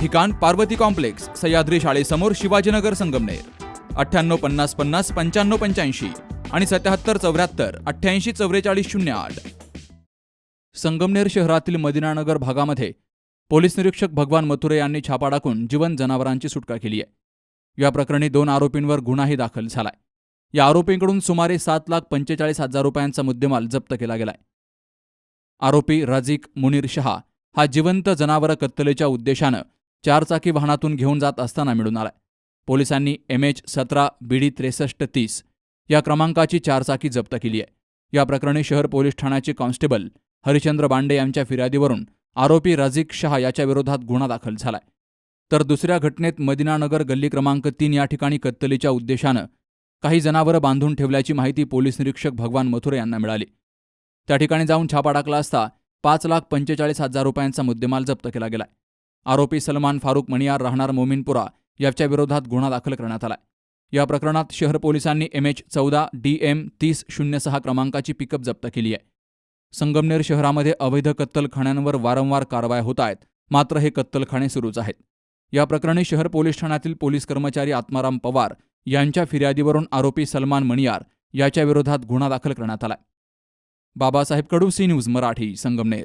ठिकाण पार्वती कॉम्प्लेक्स सह्याद्री शाळेसमोर शिवाजीनगर संगमनेर. अठ्ठ्याण्णव पन्नास पन्नास पंच्याण्णव पंच्याऐंशी आणि सत्याहत्तर चौऱ्याहत्तर अठ्ठ्याऐंशी चौवेचाळीस शून्य आठ. संगमनेर शहरातील मदिनानगर भागामध्ये पोलीस निरीक्षक भगवान मथुरे यांनी छापा टाकून जीवन जनावरांची सुटका केली आहे. या प्रकरणी दोन आरोपींवर गुन्हाही दाखल झालाय. या आरोपींकडून सुमारे सात लाख पंचेचाळीस हजार रुपयांचा मुद्देमाल जप्त केला गेलाय. आरोपी राजिक मुनीर शहा हा जिवंत जनावरं कत्तलेच्या उद्देशानं चारचाकी वाहनातून घेऊन जात असताना मिळून आलाय. पोलिसांनी एम एच सतरा बीडी त्रेसष्ट तीस या क्रमांकाची चारचाकी जप्त केली आहे. या प्रकरणी शहर पोलीस ठाण्याचे कॉन्स्टेबल हरिचंद्र बांडे यांच्या फिर्यादीवरून आरोपी रझिक शहा याच्याविरोधात गुन्हा दाखल झालाय. तर दुसऱ्या घटनेत मदिनानगर गल्ली क्रमांक तीन या ठिकाणी कत्तलीच्या उद्देशानं काही जनावरं बांधून ठेवल्याची माहिती पोलीस निरीक्षक भगवान मथुरे यांना मिळाली. त्या ठिकाणी जाऊन छापा टाकला असता पाच लाख पंचेचाळीस हजार रुपयांचा मुद्देमाल जप्त केला गेलाय. आरोपी सलमान फारुक मणियार राहणार मोमीनपुरा याच्या विरोधात गुन्हा दाखल करण्यात आलाय. या प्रकरणात शहर पोलिसांनी एम एच चौदा डी एम तीस शून्य सहा क्रमांकाची पिकअप जप्त केली आहे. संगमनेर शहरामध्ये अवैध कत्तलखान्यांवर वारंवार कारवाया होत आहेत मात्र हे कत्तलखाने सुरूच आहेत. या प्रकरणी शहर पोलीस ठाण्यातील पोलीस कर्मचारी आत्माराम पवार यांच्या फिर्यादीवरून आरोपी सलमान मणियार याच्या विरोधात गुन्हा दाखल करण्यात आलाय. Babasaheb Kadu C news Marathi Sangamner.